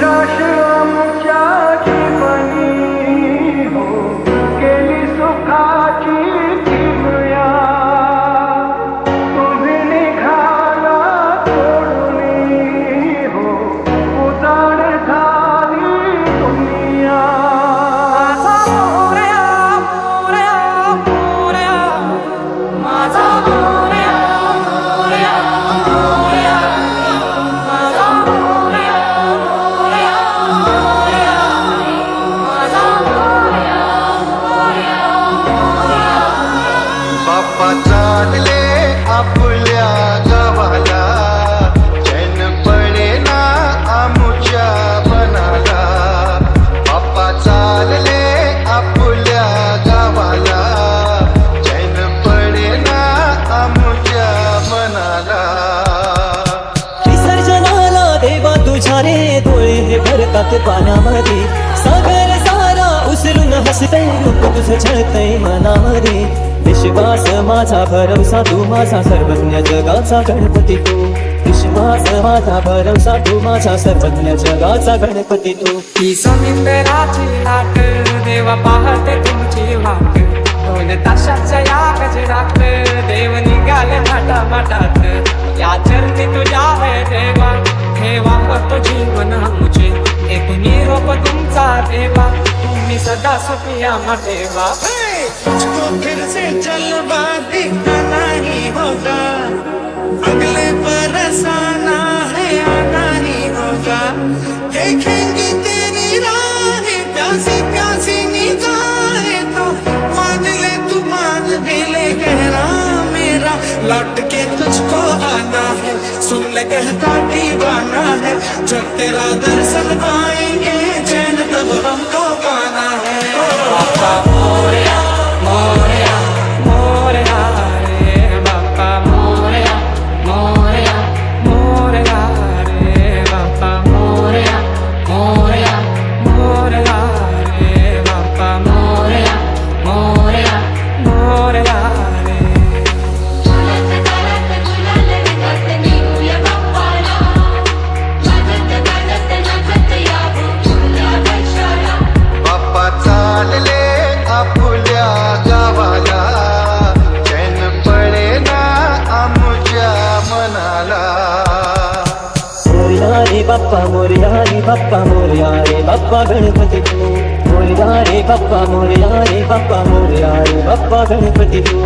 निराश आमच्या बाबा चालले आपल्या गावाला. चैन पडेना आमुच्या बनाला बाप्पा चालले आपल्या गावाला. चैन पडेना आमुच्या मनाला. विसर्जनाला देवा तुझ्या रे डोळे हे भरतात पाण्यामध्ये सागर सारा उचलून हसते रूप तुझं छळतय मनामध्ये. विश्वास माझा भरवसा तू माझा सर्वज्ञ जगाचा गणपती तू. विश्वास माझा भरवसा तू माझा सर्वज्ञ जगाचा गणपती तू. ही समिंदराची लाट देवा पाहते तुमची वाट. दोन ताशाच्या या गजरात देव निघाले माटा माटात या चरणी तुझ्या है देवा ठेवा तो जीवन आमचे. एक निरोप तुमचा देवा तुम्ही सदा सुखिया ठेवा मुझको फिर से जलवा दिखाना ही होगा अगले बरस आना है आना ही होगा देखेंगे तेरी राहें प्यासी प्यासी निगाहें तो मान ले तू मान भी ले गहरा मेरा लौट के तुझको है सुन ले कहता दीवाना है जब तेरा दर्शन पाएंगे। बाप्पा मोरया रे बाप्पा मोर्या रे बाप्पा गणपती तू मोरया रे बाप्पा मोरया रे बाप्पा मोर्या रे बाप्पा गणपती तू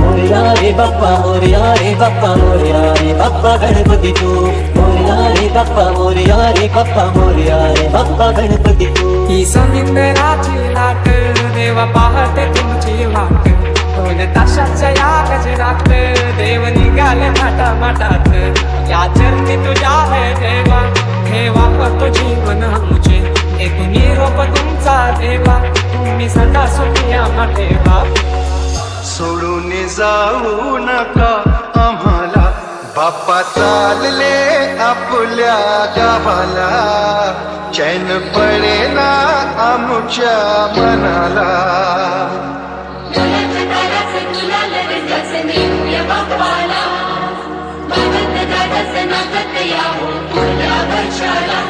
मोरया रे बाप्पा मोरया रे बाप्पा मोर्या रे बाप्पा गणपती तू मोरया रे बाप्पा मोरया रे बाप्पा मोर्या रे बाप्पा गणपती तू ही समिंदराची लाट देवा पाहते तुमची वाट दोन ताशाच्या या गजरात देव निघाले माटा माटात या चरणी तुझ्या है तो जीवन आमचे एक निरोप तुमचा देवा. तुम्ही सदा सुखिया ठेवा. सोडून जाऊ नका आम्हाला. बाप्पा चालले आपल्या गावाला. चैन पडेना आमुच्या मनाला. माझा मोरया मोरया मोरया माझा मोरया मोरया मोरया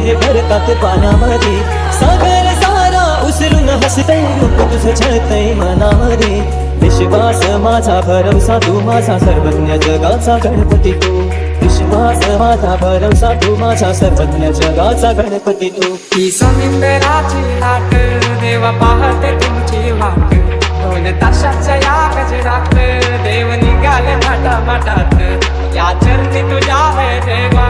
हे भरतात पानामध्ये. सागर सारा उचलून हसतय रूप तुझं छळतय मनामध्ये. विश्वास माझा भरवसा तू माझा सर्वज्ञ जगाचा गणपती तू. विश्वास माझा भरवसा तू माझा सर्वज्ञ जगाचा गणपती तू. ही समिंदराची लाट देवा पाहते तुमची वाट. ढोल ताशाच्या या गजरात देव निघाले माटा माटात या चरणी तुझ्या है देवा.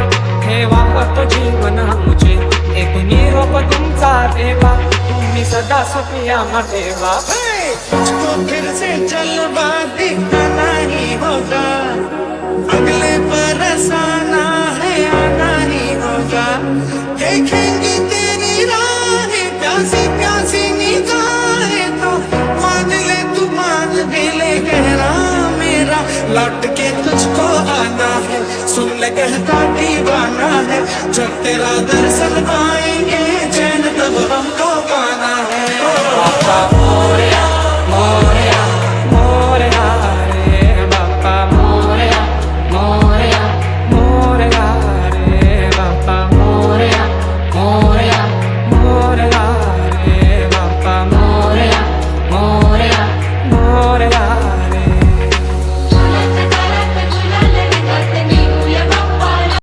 ठेवा होतो जीवन आमचे. एकूणी रोप तुमचा देवा. तुम्ही सदा सुखिया ठेवा हे, तुझको फिर से जलवा दिखाना जब तेरा दर्शन पाएंगे।